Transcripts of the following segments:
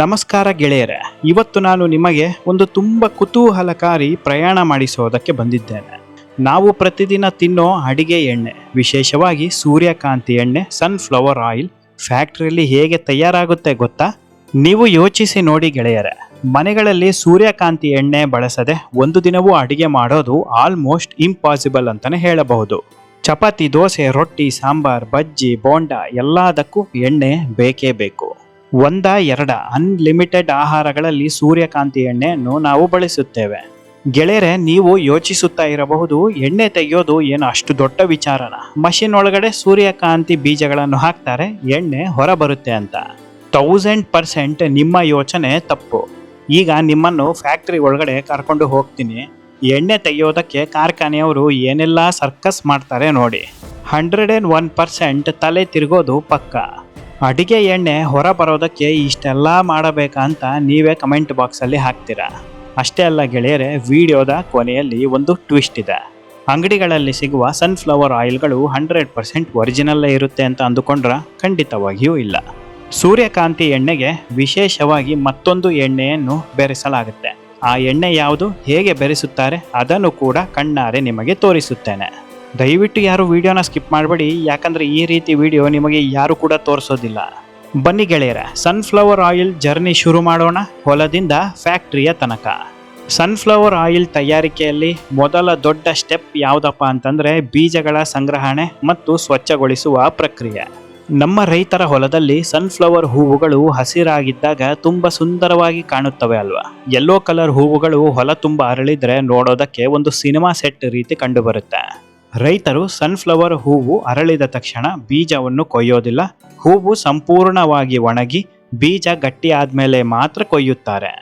ನಮಸ್ಕಾರ ಗೆಳೆಯರೆ, ಇವತ್ತು ನಾನು ನಿಮಗೆ ಒಂದು ತುಂಬ ಕುತೂಹಲಕಾರಿ ಪ್ರಯಾಣ ಮಾಡಿಸೋದಕ್ಕೆ ಬಂದಿದ್ದೇನೆ. ನಾವು ಪ್ರತಿದಿನ ತಿನ್ನೋ ಅಡಿಗೆ ಎಣ್ಣೆ, ವಿಶೇಷವಾಗಿ ಸೂರ್ಯಕಾಂತಿ ಎಣ್ಣೆ ಸನ್ಫ್ಲವರ್ ಆಯಿಲ್ ಫ್ಯಾಕ್ಟ್ರಿಯಲ್ಲಿ ಹೇಗೆ ತಯಾರಾಗುತ್ತೆ ಗೊತ್ತಾ? ನೀವು ಯೋಚಿಸಿ ನೋಡಿ ಗೆಳೆಯರೆ, ಮನೆಗಳಲ್ಲಿ ಸೂರ್ಯಕಾಂತಿ ಎಣ್ಣೆ ಬಳಸದೆ ಒಂದು ದಿನವೂ ಅಡಿಗೆ ಮಾಡೋದು ಆಲ್ಮೋಸ್ಟ್ ಇಂಪಾಸಿಬಲ್ ಅಂತಲೇ ಹೇಳಬಹುದು. ಚಪಾತಿ, ದೋಸೆ, ರೊಟ್ಟಿ, ಸಾಂಬಾರ್, ಬಜ್ಜಿ, ಬೋಂಡ ಎಲ್ಲದಕ್ಕೂ ಎಣ್ಣೆ ಬೇಕೇ ಬೇಕು. ಒಂದ ಎರಡ ಅನ್ಲಿಮಿಟೆಡ್ ಆಹಾರಗಳಲ್ಲಿ ಸೂರ್ಯಕಾಂತಿ ಎಣ್ಣೆಯನ್ನು ನಾವು ಬಳಸುತ್ತೇವೆ. ಗೆಳೆಯರೆ, ನೀವು ಯೋಚಿಸುತ್ತಾ ಇರಬಹುದು, ಎಣ್ಣೆ ತೆಗೆಯೋದು ಏನು ಅಷ್ಟು ದೊಡ್ಡ ವಿಚಾರನ? ಮಷಿನ್ ಒಳಗಡೆ ಸೂರ್ಯಕಾಂತಿ ಬೀಜಗಳನ್ನು ಹಾಕ್ತಾರೆ, ಎಣ್ಣೆ ಹೊರ ಬರುತ್ತೆ ಅಂತ. ತೌಸಂಡ್ ಪರ್ಸೆಂಟ್ ನಿಮ್ಮ ಯೋಚನೆ ತಪ್ಪು. ಈಗ ನಿಮ್ಮನ್ನು ಫ್ಯಾಕ್ಟ್ರಿ ಒಳಗಡೆ ಕರ್ಕೊಂಡು ಹೋಗ್ತೀನಿ. ಎಣ್ಣೆ ತೆಗೆಯೋದಕ್ಕೆ ಕಾರ್ಖಾನೆಯವರು ಏನೆಲ್ಲ ಸರ್ಕಸ್ ಮಾಡ್ತಾರೆ ನೋಡಿ. ಹಂಡ್ರೆಡ್ ಆ್ಯಂಡ್ ಒನ್ ಪರ್ಸೆಂಟ್ ತಲೆ ತಿರುಗೋದು ಪಕ್ಕ. ಅಡಿಗೆ ಎಣ್ಣೆ ಹೊರ ಬರೋದಕ್ಕೆ ಇಷ್ಟೆಲ್ಲ ಮಾಡಬೇಕಂತ ನೀವೇ ಕಮೆಂಟ್ ಬಾಕ್ಸಲ್ಲಿ ಹಾಕ್ತೀರಾ? ಅಷ್ಟೇ ಅಲ್ಲ ಗೆಳೆಯರೆ, ವಿಡಿಯೋದ ಕೊನೆಯಲ್ಲಿ ಒಂದು ಟ್ವಿಸ್ಟ್ ಇದೆ. ಅಂಗಡಿಗಳಲ್ಲಿ ಸಿಗುವ ಸನ್ಫ್ಲವರ್ ಆಯಿಲ್ಗಳು ಹಂಡ್ರೆಡ್ ಪರ್ಸೆಂಟ್ ಒರಿಜಿನಲ್ಲೇ ಇರುತ್ತೆ ಅಂತ ಅಂದುಕೊಂಡ್ರೆ ಖಂಡಿತವಾಗಿಯೂ ಇಲ್ಲ. ಸೂರ್ಯಕಾಂತಿ ಎಣ್ಣೆಗೆ ವಿಶೇಷವಾಗಿ ಮತ್ತೊಂದು ಎಣ್ಣೆಯನ್ನು ಬೆರೆಸಲಾಗುತ್ತೆ. ಆ ಎಣ್ಣೆ ಯಾವುದು, ಹೇಗೆ ಬೆರೆಸುತ್ತಾರೆ, ಅದನ್ನು ಕೂಡ ಕಣ್ಣಾರೆ ನಿಮಗೆ ತೋರಿಸುತ್ತೇನೆ. ದಯವಿಟ್ಟು ಯಾರು ವಿಡಿಯೋನ ಸ್ಕಿಪ್ ಮಾಡಬೇಡಿ, ಯಾಕಂದ್ರೆ ಈ ರೀತಿ ವಿಡಿಯೋ ನಿಮಗೆ ಯಾರು ಕೂಡ ತೋರಿಸೋದಿಲ್ಲ. ಬನ್ನಿ ಗೆಳೆಯರ ಸನ್ಫ್ಲವರ್ ಆಯಿಲ್ ಜರ್ನಿ ಶುರು ಮಾಡೋಣ. ಹೊಲದಿಂದ ಫ್ಯಾಕ್ಟ್ರಿಯ ತನಕ. ಸನ್ಫ್ಲವರ್ ಆಯಿಲ್ ತಯಾರಿಕೆಯಲ್ಲಿ ಮೊದಲ ದೊಡ್ಡ ಸ್ಟೆಪ್ ಯಾವುದಪ್ಪ ಅಂತಂದ್ರೆ ಬೀಜಗಳ ಸಂಗ್ರಹಣೆ ಮತ್ತು ಸ್ವಚ್ಛಗೊಳಿಸುವ ಪ್ರಕ್ರಿಯೆ. ನಮ್ಮ ರೈತರ ಹೊಲದಲ್ಲಿ ಸನ್ಫ್ಲವರ್ ಹೂವುಗಳು ಹಸಿರಾಗಿದ್ದಾಗ ತುಂಬ ಸುಂದರವಾಗಿ ಕಾಣುತ್ತವೆ ಅಲ್ವಾ? ಯೆಲ್ಲೋ ಕಲರ್ ಹೂವುಗಳು ಹೊಲ ತುಂಬ ಅರಳಿದ್ರೆ ನೋಡೋದಕ್ಕೆ ಒಂದು ಸಿನಿಮಾ ಸೆಟ್ ರೀತಿ ಕಂಡುಬರುತ್ತೆ. ರೈತರು ಸನ್ಫ್ಲವರ್ ಹೂವು ಅರಳಿದ ತಕ್ಷಣ ಬೀಜವನ್ನು ಕೊಯ್ಯೋದಿಲ್ಲ. ಹೂವು ಸಂಪೂರ್ಣವಾಗಿ ಒಣಗಿ ಬೀಜ ಗಟ್ಟಿ ಆದ್ಮೇಲೆ ಮಾತ್ರ ಕೊಯ್ಯುತ್ತಾರೆ.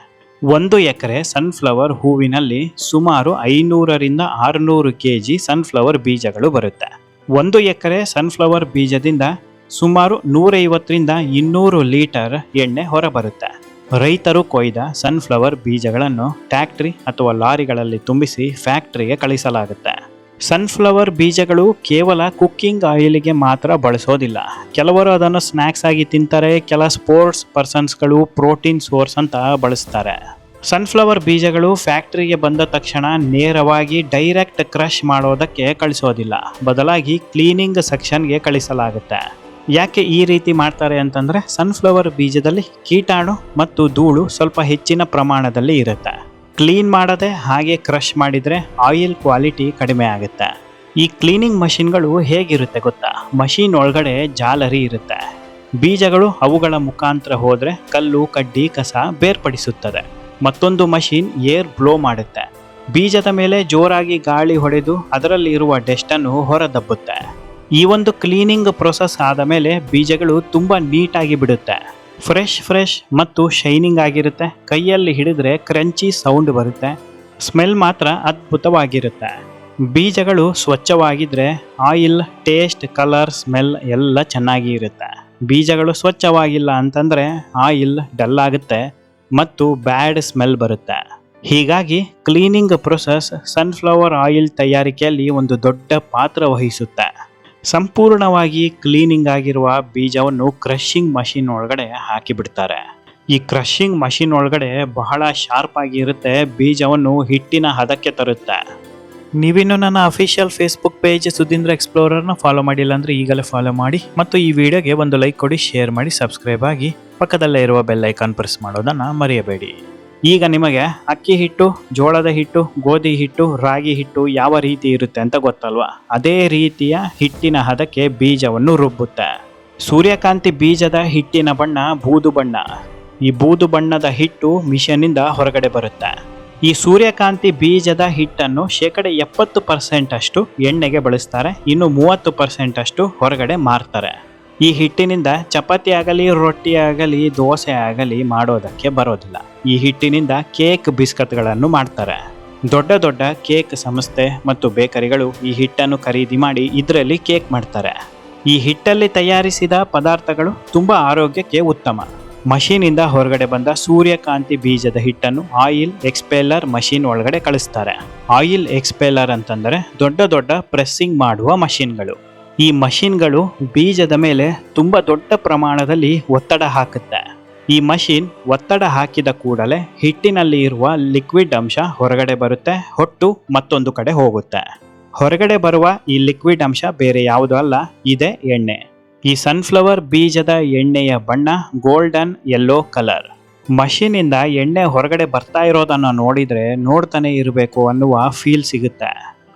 ಒಂದು ಎಕರೆ ಸನ್ಫ್ಲವರ್ ಹೂವಿನಲ್ಲಿ ಸುಮಾರು ಐನೂರರಿಂದ ಆರುನೂರು ಕೆ ಜಿ ಸನ್ಫ್ಲವರ್ ಬೀಜಗಳು ಬರುತ್ತೆ. ಒಂದು ಎಕರೆ ಸನ್ಫ್ಲವರ್ ಬೀಜದಿಂದ ಸುಮಾರು ನೂರೈವತ್ತರಿಂದ ಇನ್ನೂರು ಲೀಟರ್ ಎಣ್ಣೆ ಹೊರಬರುತ್ತೆ. ರೈತರು ಕೊಯ್ದ ಸನ್ಫ್ಲವರ್ ಬೀಜಗಳನ್ನು ಟ್ಯಾಕ್ಟ್ರಿ ಅಥವಾ ಲಾರಿಗಳಲ್ಲಿ ತುಂಬಿಸಿ ಫ್ಯಾಕ್ಟ್ರಿಗೆ ಕಳಿಸಲಾಗುತ್ತೆ. ಸನ್ಫ್ಲವರ್ ಬೀಜಗಳು ಕೇವಲ ಕುಕ್ಕಿಂಗ್ ಆಯಿಲಿಗೆ ಮಾತ್ರ ಬಳಸೋದಿಲ್ಲ. ಕೆಲವರು ಅದನ್ನು ಸ್ನ್ಯಾಕ್ಸ್ ಆಗಿ ತಿಂತಾರೆ, ಕೆಲ ಸ್ಪೋರ್ಟ್ಸ್ ಪರ್ಸನ್ಸ್ಗಳು ಪ್ರೋಟೀನ್ ಸೋರ್ಸ್ ಅಂತ ಬಳಸ್ತಾರೆ. ಸನ್ಫ್ಲವರ್ ಬೀಜಗಳು ಫ್ಯಾಕ್ಟ್ರಿಗೆ ಬಂದ ತಕ್ಷಣ ನೇರವಾಗಿ ಡೈರೆಕ್ಟ್ ಕ್ರಷ್ ಮಾಡೋದಕ್ಕೆ ಕಳಿಸೋದಿಲ್ಲ. ಬದಲಾಗಿ ಕ್ಲೀನಿಂಗ್ ಸೆಕ್ಷನ್ಗೆ ಕಳಿಸಲಾಗುತ್ತೆ. ಯಾಕೆ ಈ ರೀತಿ ಮಾಡ್ತಾರೆ ಅಂತಂದರೆ ಸನ್ಫ್ಲವರ್ ಬೀಜದಲ್ಲಿ ಕೀಟಾಣು ಮತ್ತು ಧೂಳು ಸ್ವಲ್ಪ ಹೆಚ್ಚಿನ ಪ್ರಮಾಣದಲ್ಲಿ ಇರುತ್ತೆ. ಕ್ಲೀನ್ ಮಾಡದೆ ಹಾಗೆ ಕ್ರಷ್ ಮಾಡಿದರೆ ಆಯಿಲ್ ಕ್ವಾಲಿಟಿ ಕಡಿಮೆ ಆಗುತ್ತೆ. ಈ ಕ್ಲೀನಿಂಗ್ ಮಷಿನ್ಗಳು ಹೇಗಿರುತ್ತೆ ಗೊತ್ತಾ? ಮಷೀನ್ ಒಳಗಡೆ ಜಾಲರಿ ಇರುತ್ತೆ. ಬೀಜಗಳು ಅವುಗಳ ಮುಖಾಂತರ ಹೋದರೆ ಕಲ್ಲು, ಕಡ್ಡಿ, ಕಸ ಬೇರ್ಪಡಿಸುತ್ತದೆ. ಮತ್ತೊಂದು ಮಷೀನ್ ಏರ್ ಬ್ಲೋ ಮಾಡುತ್ತೆ. ಬೀಜದ ಮೇಲೆ ಜೋರಾಗಿ ಗಾಳಿ ಹೊಡೆದು ಅದರಲ್ಲಿ ಇರುವ ಡೆಸ್ಟನ್ನು ಹೊರದಬ್ಬುತ್ತೆ. ಈ ಒಂದು ಕ್ಲೀನಿಂಗ್ ಪ್ರೊಸೆಸ್ ಆದ ಮೇಲೆ ಬೀಜಗಳು ತುಂಬ ನೀಟಾಗಿ ಬಿಡುತ್ತೆ. ಫ್ರೆಶ್ ಫ್ರೆಶ್ ಮತ್ತು ಶೈನಿಂಗ್ ಆಗಿರುತ್ತೆ. ಕೈಯಲ್ಲಿ ಹಿಡಿದ್ರೆ ಕ್ರಂಚಿ ಸೌಂಡ್ ಬರುತ್ತೆ. ಸ್ಮೆಲ್ ಮಾತ್ರ ಅದ್ಭುತವಾಗಿರುತ್ತೆ. ಬೀಜಗಳು ಸ್ವಚ್ಛವಾಗಿದ್ರೆ ಆಯಿಲ್ ಟೇಸ್ಟ್ ಕಲರ್ ಸ್ಮೆಲ್ ಎಲ್ಲ ಚೆನ್ನಾಗಿ ಇರುತ್ತೆ. ಬೀಜಗಳು ಸ್ವಚ್ಛವಾಗಿಲ್ಲ ಅಂತಂದ್ರೆ ಆಯಿಲ್ ಡಲ್ ಆಗುತ್ತೆ ಮತ್ತು ಬ್ಯಾಡ್ ಸ್ಮೆಲ್ ಬರುತ್ತೆ. ಹೀಗಾಗಿ ಕ್ಲೀನಿಂಗ್ ಪ್ರೊಸೆಸ್ ಸನ್ಫ್ಲವರ್ ಆಯಿಲ್ ತಯಾರಿಕೆಯಲ್ಲಿ ಒಂದು ದೊಡ್ಡ ಪಾತ್ರ ವಹಿಸುತ್ತೆ. ಸಂಪೂರ್ಣವಾಗಿ ಕ್ಲೀನಿಂಗ್ ಆಗಿರುವ ಬೀಜವನ್ನು ಕ್ರಷಿಂಗ್ ಮಷಿನ್ ಒಳಗಡೆ ಹಾಕಿಬಿಡ್ತಾರೆ. ಈ ಕ್ರಷಿಂಗ್ ಮಷಿನ್ ಒಳಗಡೆ ಬಹಳ ಶಾರ್ಪ್ ಆಗಿ ಇರುತ್ತೆ, ಬೀಜವನ್ನು ಹಿಟ್ಟಿನ ಹದಕ್ಕೆ ತರುತ್ತೆ. ನೀವಿನ್ನು ನನ್ನ ಅಫಿಷಿಯಲ್ ಫೇಸ್ಬುಕ್ ಪೇಜ್ ಸುಧೀಂದ್ರ ಎಕ್ಸ್ಪ್ಲೋರರ್ನ ಫಾಲೋ ಮಾಡಿಲ್ಲ ಅಂದರೆ ಈಗಲೇ ಫಾಲೋ ಮಾಡಿ ಮತ್ತು ಈ ವಿಡಿಯೋಗೆ ಒಂದು ಲೈಕ್ ಕೊಡಿ ಶೇರ್ ಮಾಡಿ ಸಬ್ಸ್ಕ್ರೈಬ್ ಆಗಿ ಪಕ್ಕದಲ್ಲೇ ಇರುವ ಬೆಲ್ ಐಕಾನ್ ಪ್ರೆಸ್ ಮಾಡೋದನ್ನು ಮರೆಯಬೇಡಿ. ಈಗ ನಿಮಗೆ ಅಕ್ಕಿ ಹಿಟ್ಟು, ಜೋಳದ ಹಿಟ್ಟು, ಗೋಧಿ ಹಿಟ್ಟು, ರಾಗಿ ಹಿಟ್ಟು ಯಾವ ರೀತಿ ಇರುತ್ತೆ ಅಂತ ಗೊತ್ತಲ್ವಾ? ಅದೇ ರೀತಿಯ ಹಿಟ್ಟಿನ ಹದಕ್ಕೆ ಬೀಜವನ್ನು ರುಬ್ಬುತ್ತೆ. ಸೂರ್ಯಕಾಂತಿ ಬೀಜದ ಹಿಟ್ಟಿನ ಬಣ್ಣ ಬೂದು ಬಣ್ಣ. ಈ ಬೂದು ಬಣ್ಣದ ಹಿಟ್ಟು ಮಿಷನ್ನಿಂದ ಹೊರಗಡೆ ಬರುತ್ತೆ. ಈ ಸೂರ್ಯಕಾಂತಿ ಬೀಜದ ಹಿಟ್ಟನ್ನು ಶೇಕಡ ಎಪ್ಪತ್ತು ಪರ್ಸೆಂಟ್ ಅಷ್ಟು ಎಣ್ಣೆಗೆ ಬಳಸ್ತಾರೆ. ಇನ್ನು ಮೂವತ್ತು ಪರ್ಸೆಂಟ್ ಅಷ್ಟು ಹೊರಗಡೆ ಮಾರ್ತಾರೆ. ಈ ಹಿಟ್ಟಿನಿಂದ ಚಪಾತಿ ಆಗಲಿ, ರೊಟ್ಟಿ ಆಗಲಿ, ದೋಸೆ ಆಗಲಿ ಮಾಡೋದಕ್ಕೆ ಬರೋದಿಲ್ಲ. ಈ ಹಿಟ್ಟಿನಿಂದ ಕೇಕ್ ಬಿಸ್ಕತ್ಗಳನ್ನು ಮಾಡ್ತಾರೆ. ದೊಡ್ಡ ದೊಡ್ಡ ಕೇಕ್ ಸಂಸ್ಥೆ ಮತ್ತು ಬೇಕರಿಗಳು ಈ ಹಿಟ್ಟನ್ನು ಖರೀದಿ ಮಾಡಿ ಇದರಲ್ಲಿ ಕೇಕ್ ಮಾಡ್ತಾರೆ. ಈ ಹಿಟ್ಟಲ್ಲಿ ತಯಾರಿಸಿದ ಪದಾರ್ಥಗಳು ತುಂಬ ಆರೋಗ್ಯಕ್ಕೆ ಉತ್ತಮ. ಮಷೀನಿಂದ ಹೊರಗಡೆ ಬಂದ ಸೂರ್ಯಕಾಂತಿ ಬೀಜದ ಹಿಟ್ಟನ್ನು ಆಯಿಲ್ ಎಕ್ಸ್ಪೆಲ್ಲರ್ ಮಷೀನ್ ಒಳಗಡೆ ಕಳಿಸ್ತಾರೆ. ಆಯಿಲ್ ಎಕ್ಸ್ಪೆಲ್ಲರ್ ಅಂತಂದರೆ ದೊಡ್ಡ ದೊಡ್ಡ ಪ್ರೆಸ್ಸಿಂಗ್ ಮಾಡುವ ಮಷೀನ್ಗಳು. ಈ ಮಷಿನ್ಗಳು ಬೀಜದ ಮೇಲೆ ತುಂಬ ದೊಡ್ಡ ಪ್ರಮಾಣದಲ್ಲಿ ಒತ್ತಡ ಹಾಕುತ್ತೆ. ಈ ಮಷಿನ್ ಒತ್ತಡ ಹಾಕಿದ ಕೂಡಲೇ ಹಿಟ್ಟಿನಲ್ಲಿ ಇರುವ ಲಿಕ್ವಿಡ್ ಅಂಶ ಹೊರಗಡೆ ಬರುತ್ತೆ, ಹೊಟ್ಟು ಮತ್ತೊಂದು ಕಡೆ ಹೋಗುತ್ತೆ. ಹೊರಗಡೆ ಬರುವ ಈ ಲಿಕ್ವಿಡ್ ಅಂಶ ಬೇರೆ ಯಾವುದೂ ಅಲ್ಲ, ಇದೆ ಎಣ್ಣೆ. ಈ ಸನ್ಫ್ಲವರ್ ಬೀಜದ ಎಣ್ಣೆಯ ಬಣ್ಣ ಗೋಲ್ಡನ್ ಯೆಲ್ಲೋ ಕಲರ್. ಮಷೀನಿಂದ ಎಣ್ಣೆ ಹೊರಗಡೆ ಬರ್ತಾ ಇರೋದನ್ನ ನೋಡಿದ್ರೆ ನೋಡ್ತಾನೆ ಇರಬೇಕು ಅನ್ನುವ ಫೀಲ್ ಸಿಗುತ್ತೆ.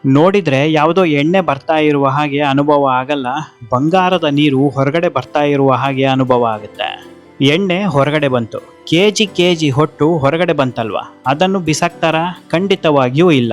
ನೋಡಿದ್ರೆ ಯಾವುದೋ ಎಣ್ಣೆ ಬರ್ತಾ ಇರುವ ಹಾಗೆ ಅನುಭವ ಆಗಲ್ಲ. ಬಂಗಾರದ ನೀರು ಹೊರಗಡೆ ಬರ್ತಾ ಇರುವ ಹಾಗೆ ಅನುಭವ ಆಗುತ್ತೆ. ಎಣ್ಣೆ ಹೊರಗಡೆ ಬಂತು. ಕೆ ಜಿ ಕೆ ಜಿ ಹೊಟ್ಟು ಹೊರಗಡೆ ಬಂತಲ್ವಾ? ಅದನ್ನು ಬಿಸಾಕ್ತಾರ? ಖಂಡಿತವಾಗಿಯೂ ಇಲ್ಲ.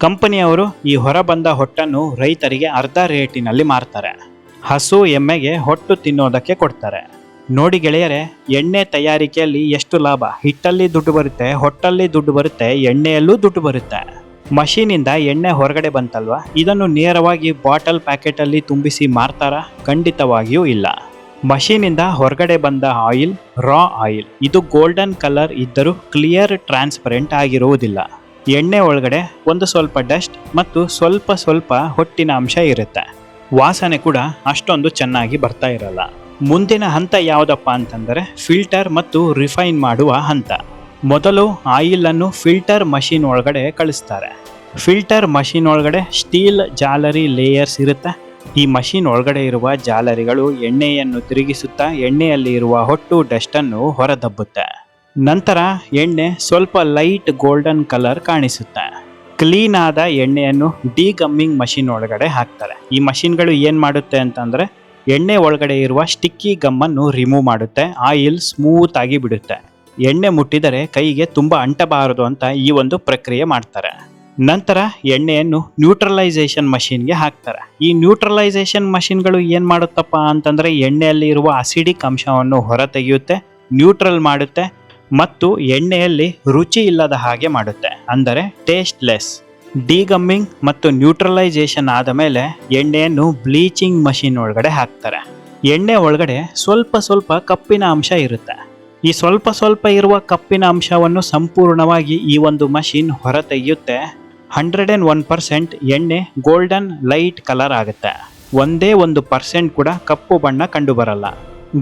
ಕಂಪನಿಯವರು ಈ ಹೊರಬಂದ ಹೊಟ್ಟನ್ನು ರೈತರಿಗೆ ಅರ್ಧ ರೇಟಿನಲ್ಲಿ ಮಾರ್ತಾರೆ. ಹಸು ಎಮ್ಮೆಗೆ ಹೊಟ್ಟು ತಿನ್ನೋದಕ್ಕೆ ಕೊಡ್ತಾರೆ. ನೋಡಿ ಗೆಳೆಯರೆ, ಎಣ್ಣೆ ತಯಾರಿಕೆಯಲ್ಲಿ ಎಷ್ಟು ಲಾಭ? ಹಿಟ್ಟಲ್ಲಿ ದುಡ್ಡು ಬರುತ್ತೆ, ಹೊಟ್ಟಲ್ಲಿ ದುಡ್ಡು ಬರುತ್ತೆ, ಎಣ್ಣೆಯಲ್ಲೂ ದುಡ್ಡು ಬರುತ್ತೆ. ಮಷೀನಿಂದ ಎಣ್ಣೆ ಹೊರಗಡೆ ಬಂತಲ್ವಾ? ಇದನ್ನು ನೇರವಾಗಿ ಬಾಟಲ್ ಪ್ಯಾಕೆಟಲ್ಲಿ ತುಂಬಿಸಿ ಮಾರ್ತಾರ? ಖಂಡಿತವಾಗಿಯೂ ಇಲ್ಲ. ಮಷೀನಿಂದ ಹೊರಗಡೆ ಬಂದ ಆಯಿಲ್, ರಾ ಆಯಿಲ್, ಇದು ಗೋಲ್ಡನ್ ಕಲರ್ ಇದ್ದರೂ ಕ್ಲಿಯರ್ ಟ್ರಾನ್ಸ್ಪರೆಂಟ್ ಆಗಿರುವುದಿಲ್ಲ. ಎಣ್ಣೆ ಒಳಗಡೆ ಒಂದು ಸ್ವಲ್ಪ ಡಸ್ಟ್ ಮತ್ತು ಸ್ವಲ್ಪ ಸ್ವಲ್ಪ ಹೊಟ್ಟಿನ ಅಂಶ ಇರುತ್ತೆ. ವಾಸನೆ ಕೂಡ ಅಷ್ಟೊಂದು ಚೆನ್ನಾಗಿ ಬರ್ತಾ ಇರಲ್ಲ. ಮುಂದಿನ ಹಂತ ಯಾವುದಪ್ಪ ಅಂತಂದರೆ, ಫಿಲ್ಟರ್ ಮತ್ತು ರಿಫೈನ್ ಮಾಡುವ ಹಂತ. ಮೊದಲು ಆಯಿಲ್ ಅನ್ನು ಫಿಲ್ಟರ್ ಮಷಿನ್ ಒಳಗಡೆ ಕಳಿಸ್ತಾರೆ. ಫಿಲ್ಟರ್ ಮಷಿನ್ ಒಳಗಡೆ ಸ್ಟೀಲ್ ಜಾಲರಿ ಲೇಯರ್ಸ್ ಇರುತ್ತೆ. ಈ ಮಷಿನ್ ಒಳಗಡೆ ಇರುವ ಜಾಲರಿಗಳು ಎಣ್ಣೆಯನ್ನು ತಿರುಗಿಸುತ್ತಾ ಎಣ್ಣೆಯಲ್ಲಿ ಇರುವ ಹೊಟ್ಟು ಡಸ್ಟನ್ನು ಹೊರದಬ್ಬುತ್ತೆ. ನಂತರ ಎಣ್ಣೆ ಸ್ವಲ್ಪ ಲೈಟ್ ಗೋಲ್ಡನ್ ಕಲರ್ ಕಾಣಿಸುತ್ತೆ. ಕ್ಲೀನ್ ಆದ ಎಣ್ಣೆಯನ್ನು ಡಿಗಮ್ಮಿಂಗ್ ಮಷಿನ್ ಒಳಗಡೆ ಹಾಕ್ತಾರೆ. ಈ ಮಷಿನ್ಗಳು ಏನು ಮಾಡುತ್ತೆ ಅಂತಂದರೆ ಎಣ್ಣೆ ಒಳಗಡೆ ಇರುವ ಸ್ಟಿಕ್ಕಿ ಗಮ್ಮನ್ನು ರಿಮೂವ್ ಮಾಡುತ್ತೆ. ಆಯಿಲ್ ಸ್ಮೂತ್ ಆಗಿ ಬಿಡುತ್ತೆ. ಎಣ್ಣೆ ಮುಟ್ಟಿದರೆ ಕೈಗೆ ತುಂಬ ಅಂಟಬಾರದು ಅಂತ ಈ ಒಂದು ಪ್ರಕ್ರಿಯೆ ಮಾಡ್ತಾರೆ. ನಂತರ ಎಣ್ಣೆಯನ್ನು ನ್ಯೂಟ್ರಲೈಸೇಷನ್ ಮಷೀನ್ಗೆ ಹಾಕ್ತಾರೆ. ಈ ನ್ಯೂಟ್ರಲೈಸೇಷನ್ ಮಷೀನ್ಗಳು ಏನು ಮಾಡುತ್ತಪ್ಪ ಅಂತಂದರೆ ಎಣ್ಣೆಯಲ್ಲಿ ಇರುವ ಅಸಿಡಿಕ್ ಅಂಶವನ್ನು ಹೊರತೆಗೆಯುತ್ತೆ ನ್ಯೂಟ್ರಲ್ ಮಾಡುತ್ತೆ ಮತ್ತು ಎಣ್ಣೆಯಲ್ಲಿ ರುಚಿ ಇಲ್ಲದ ಹಾಗೆ ಮಾಡುತ್ತೆ. ಅಂದರೆ ಟೇಸ್ಟ್ಲೆಸ್ ಡಿಗಮ್ಮಿಂಗ್ ಮತ್ತು ನ್ಯೂಟ್ರಲೈಸೇಷನ್ ಆದ ಮೇಲೆ ಎಣ್ಣೆಯನ್ನು ಬ್ಲೀಚಿಂಗ್ ಮಷೀನ್ ಒಳಗಡೆ ಹಾಕ್ತಾರೆ. ಎಣ್ಣೆ ಒಳಗಡೆ ಸ್ವಲ್ಪ ಸ್ವಲ್ಪ ಕಪ್ಪಿನ ಅಂಶ ಇರುತ್ತೆ. ಈ ಸ್ವಲ್ಪ ಸ್ವಲ್ಪ ಇರುವ ಕಪ್ಪಿನ ಅಂಶವನ್ನು ಸಂಪೂರ್ಣವಾಗಿ ಈ ಒಂದು ಮಷಿನ್ ಹೊರತೆಗೆಯುತ್ತೆ. ಹಂಡ್ರೆಡ್ ಆ್ಯಂಡ್ ಒನ್ ಪರ್ಸೆಂಟ್ ಎಣ್ಣೆ ಗೋಲ್ಡನ್ ಲೈಟ್ ಕಲರ್ ಆಗುತ್ತೆ. ಒಂದೇ ಒಂದು ಪರ್ಸೆಂಟ್ ಕೂಡ ಕಪ್ಪು ಬಣ್ಣ ಕಂಡು ಬರಲ್ಲ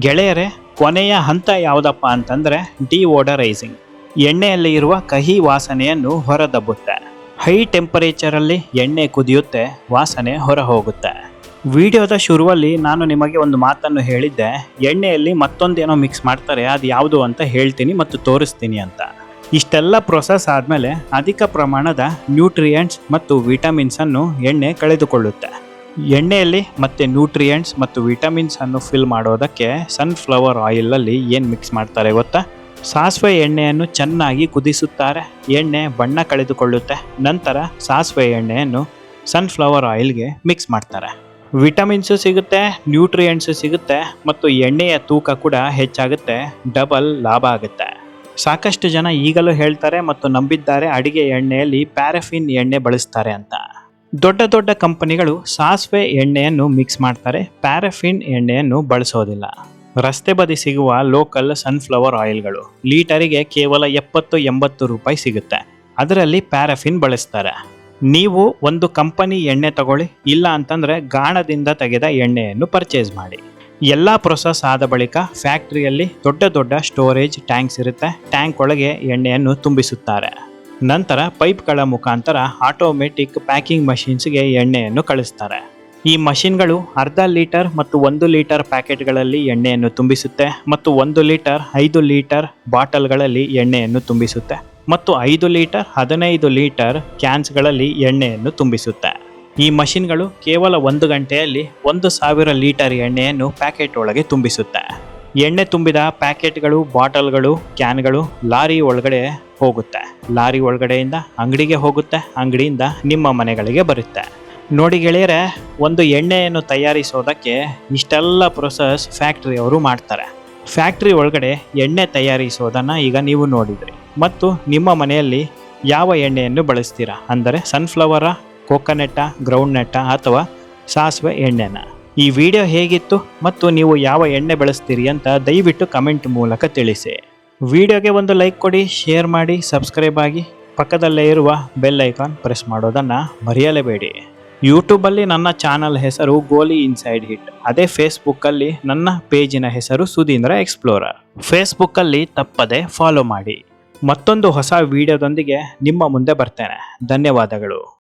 ಗೆಳೆಯರೆ, ಕೊನೆಯ ಹಂತ ಯಾವುದಪ್ಪ ಅಂತಂದರೆ ಡಿಓಡರೈಸಿಂಗ್. ಎಣ್ಣೆಯಲ್ಲಿ ಇರುವ ಕಹಿ ವಾಸನೆಯನ್ನು ಹೊರದಬ್ಬುತ್ತೆ. ಹೈ ಟೆಂಪರೇಚರಲ್ಲಿ ಎಣ್ಣೆ ಕುದಿಯುತ್ತೆ, ವಾಸನೆ ಹೊರ ಹೋಗುತ್ತೆ ವಿಡಿಯೋದ ಶುರುವಲ್ಲಿ ನಾನು ನಿಮಗೆ ಒಂದು ಮಾತನ್ನು ಹೇಳಿದ್ದೆ. ಎಣ್ಣೆಯಲ್ಲಿ ಮತ್ತೊಂದೇನೋ ಮಿಕ್ಸ್ ಮಾಡ್ತಾರೆ, ಅದು ಯಾವುದು ಅಂತ ಹೇಳ್ತೀನಿ ಮತ್ತು ತೋರಿಸ್ತೀನಿ ಅಂತ. ಇಷ್ಟೆಲ್ಲ ಪ್ರೊಸೆಸ್ ಆದಮೇಲೆ ಅಧಿಕ ಪ್ರಮಾಣದ ನ್ಯೂಟ್ರಿಯೆಂಟ್ಸ್ ಮತ್ತು ವಿಟಮಿನ್ಸ್ ಅನ್ನು ಎಣ್ಣೆ ಕಳೆದುಕೊಳ್ಳುತ್ತೆ. ಎಣ್ಣೆಯಲ್ಲಿ ಮತ್ತೆ ನ್ಯೂಟ್ರಿಯೆಂಟ್ಸ್ ಮತ್ತು ವಿಟಮಿನ್ಸನ್ನು ಫಿಲ್ ಮಾಡೋದಕ್ಕೆ ಸನ್ಫ್ಲವರ್ ಆಯಿಲಲ್ಲಿ ಏನು ಮಿಕ್ಸ್ ಮಾಡ್ತಾರೆ ಗೊತ್ತಾ? ಸಾಸಿವೆ ಎಣ್ಣೆಯನ್ನು ಚೆನ್ನಾಗಿ ಕುದಿಸುತ್ತಾರೆ, ಎಣ್ಣೆ ಬಣ್ಣ ಕಳೆದುಕೊಳ್ಳುತ್ತೆ, ನಂತರ ಸಾಸಿವೆ ಎಣ್ಣೆಯನ್ನು ಸನ್ಫ್ಲವರ್ ಆಯಿಲ್ಗೆ ಮಿಕ್ಸ್ ಮಾಡ್ತಾರೆ. ವಿಟಮಿನ್ಸು ಸಿಗುತ್ತೆ, ನ್ಯೂಟ್ರಿಯೆಂಟ್ಸು ಸಿಗುತ್ತೆ ಮತ್ತು ಎಣ್ಣೆಯ ತೂಕ ಕೂಡ ಹೆಚ್ಚಾಗುತ್ತೆ, ಡಬಲ್ ಲಾಭ ಆಗುತ್ತೆ. ಸಾಕಷ್ಟು ಜನ ಈಗಲೂ ಹೇಳ್ತಾರೆ ಮತ್ತು ನಂಬಿದ್ದಾರೆ ಅಡಿಗೆ ಎಣ್ಣೆಯಲ್ಲಿ ಪ್ಯಾರಫಿನ್ ಎಣ್ಣೆ ಬಳಸ್ತಾರೆ ಅಂತ. ದೊಡ್ಡ ದೊಡ್ಡ ಕಂಪನಿಗಳು ಸಾಸಿವೆ ಎಣ್ಣೆಯನ್ನು ಮಿಕ್ಸ್ ಮಾಡ್ತಾರೆ, ಪ್ಯಾರಫಿನ್ ಎಣ್ಣೆಯನ್ನು ಬಳಸೋದಿಲ್ಲ. ರಸ್ತೆ ಬದಿ ಸಿಗುವ ಲೋಕಲ್ ಸನ್ಫ್ಲವರ್ ಆಯಿಲ್ಗಳು ಲೀಟರಿಗೆ ಕೇವಲ ಎಪ್ಪತ್ತು ಎಂಬತ್ತು ರೂಪಾಯಿ ಸಿಗುತ್ತೆ. ಅದರಲ್ಲಿ ಪ್ಯಾರಫಿನ್ ಬಳಸ್ತಾರೆ. ನೀವು ಒಂದು ಕಂಪನಿ ಎಣ್ಣೆ ತಗೊಳ್ಳಿ, ಇಲ್ಲ ಅಂತಂದರೆ ಗಾಣದಿಂದ ತೆಗೆದ ಎಣ್ಣೆಯನ್ನು ಪರ್ಚೇಸ್ ಮಾಡಿ. ಎಲ್ಲ ಪ್ರೊಸೆಸ್ ಆದ ಬಳಿಕ ಫ್ಯಾಕ್ಟ್ರಿಯಲ್ಲಿ ದೊಡ್ಡ ದೊಡ್ಡ ಸ್ಟೋರೇಜ್ ಟ್ಯಾಂಕ್ಸ್ ಇರುತ್ತೆ. ಟ್ಯಾಂಕ್ ಒಳಗೆ ಎಣ್ಣೆಯನ್ನು ತುಂಬಿಸುತ್ತಾರೆ. ನಂತರ ಪೈಪ್ಗಳ ಮುಖಾಂತರ ಆಟೋಮೆಟಿಕ್ ಪ್ಯಾಕಿಂಗ್ ಮಷಿನ್ಸ್ಗೆ ಎಣ್ಣೆಯನ್ನು ಕಳಿಸ್ತಾರೆ. ಈ ಮಷಿನ್ಗಳು ಅರ್ಧ ಲೀಟರ್ ಮತ್ತು ಒಂದು ಲೀಟರ್ ಪ್ಯಾಕೆಟ್ಗಳಲ್ಲಿ ಎಣ್ಣೆಯನ್ನು ತುಂಬಿಸುತ್ತೆ ಮತ್ತು ಒಂದು ಲೀಟರ್ ಐದು ಲೀಟರ್ ಬಾಟಲ್ಗಳಲ್ಲಿ ಎಣ್ಣೆಯನ್ನು ತುಂಬಿಸುತ್ತೆ. ಮತ್ತು ಐದು ಲೀಟರ್, ಹದಿನೈದು ಲೀಟರ್ ಕ್ಯಾನ್ಸ್ಗಳಲ್ಲಿ ಎಣ್ಣೆಯನ್ನು ತುಂಬಿಸುತ್ತೆ. ಈ ಮಷಿನ್ಗಳು ಕೇವಲ ಒಂದು ಗಂಟೆಯಲ್ಲಿ ಒಂದು ಸಾವಿರ ಲೀಟರ್ ಎಣ್ಣೆಯನ್ನು ಪ್ಯಾಕೆಟ್ ಒಳಗೆ ತುಂಬಿಸುತ್ತೆ. ಎಣ್ಣೆ ತುಂಬಿದ ಪ್ಯಾಕೆಟ್ಗಳು, ಬಾಟಲ್ಗಳು, ಕ್ಯಾನ್ಗಳು ಲಾರಿ ಒಳಗಡೆ ಹೋಗುತ್ತೆ. ಲಾರಿ ಒಳಗಡೆಯಿಂದ ಅಂಗಡಿಗೆ ಹೋಗುತ್ತೆ, ಅಂಗಡಿಯಿಂದ ನಿಮ್ಮ ಮನೆಗಳಿಗೆ ಬರುತ್ತೆ. ನೋಡಿ ಗೆಳೆಯರೆ, ಒಂದು ಎಣ್ಣೆಯನ್ನು ತಯಾರಿಸೋದಕ್ಕೆ ಇಷ್ಟೆಲ್ಲ ಪ್ರೊಸೆಸ್ ಫ್ಯಾಕ್ಟ್ರಿಯವರು ಮಾಡ್ತಾರೆ. ಫ್ಯಾಕ್ಟ್ರಿ ಒಳಗಡೆ ಎಣ್ಣೆ ತಯಾರಿಸೋದನ್ನು ಈಗ ನೀವು ನೋಡಿದ್ರಿ. ಮತ್ತು ನಿಮ್ಮ ಮನೆಯಲ್ಲಿ ಯಾವ ಎಣ್ಣೆಯನ್ನು ಬಳಸ್ತೀರಾ? ಅಂದರೆ ಸನ್ಫ್ಲವರ ಕೋಕೋನಟ್ಟ ಗ್ರೌಂಡ್ ನೆಟ್ಟ ಅಥವಾ ಸಾಸಿವೆ ಎಣ್ಣೆನ. ಈ ವಿಡಿಯೋ ಹೇಗಿತ್ತು ಮತ್ತು ನೀವು ಯಾವ ಎಣ್ಣೆ ಬಳಸ್ತೀರಿ ಅಂತ ದಯವಿಟ್ಟು ಕಮೆಂಟ್ ಮೂಲಕ ತಿಳಿಸಿ. ವಿಡಿಯೋಗೆ ಒಂದು ಲೈಕ್ ಕೊಡಿ ಶೇರ್ ಮಾಡಿ ಸಬ್ಸ್ಕ್ರೈಬ್ ಆಗಿ. ಪಕ್ಕದಲ್ಲೇ ಇರುವ ಬೆಲ್ ಐಕಾನ್ ಪ್ರೆಸ್ ಮಾಡೋದನ್ನು ಮರೆಯಲೇಬೇಡಿ. ಯೂಟ್ಯೂಬಲ್ಲಿ ನನ್ನ ಚಾನಲ್ ಹೆಸರು ಗೋಲಿ ಇನ್ಸೈಡ್ ಹಿಟ್ ಅದೇ ಫೇಸ್ಬುಕ್ಕಲ್ಲಿ ನನ್ನ ಪೇಜಿನ ಹೆಸರು ಸುಧೀಂದ್ರ ಎಕ್ಸ್ಪ್ಲೋರರ್ ಫೇಸ್ಬುಕ್ಕಲ್ಲಿ ತಪ್ಪದೆ ಫಾಲೋ ಮಾಡಿ. ಮತ್ತೊಂದು ಹೊಸ ವಿಡಿಯೋದೊಂದಿಗೆ ನಿಮ್ಮ ಮುಂದೆ ಬರ್ತೇನೆ. ಧನ್ಯವಾದಗಳು.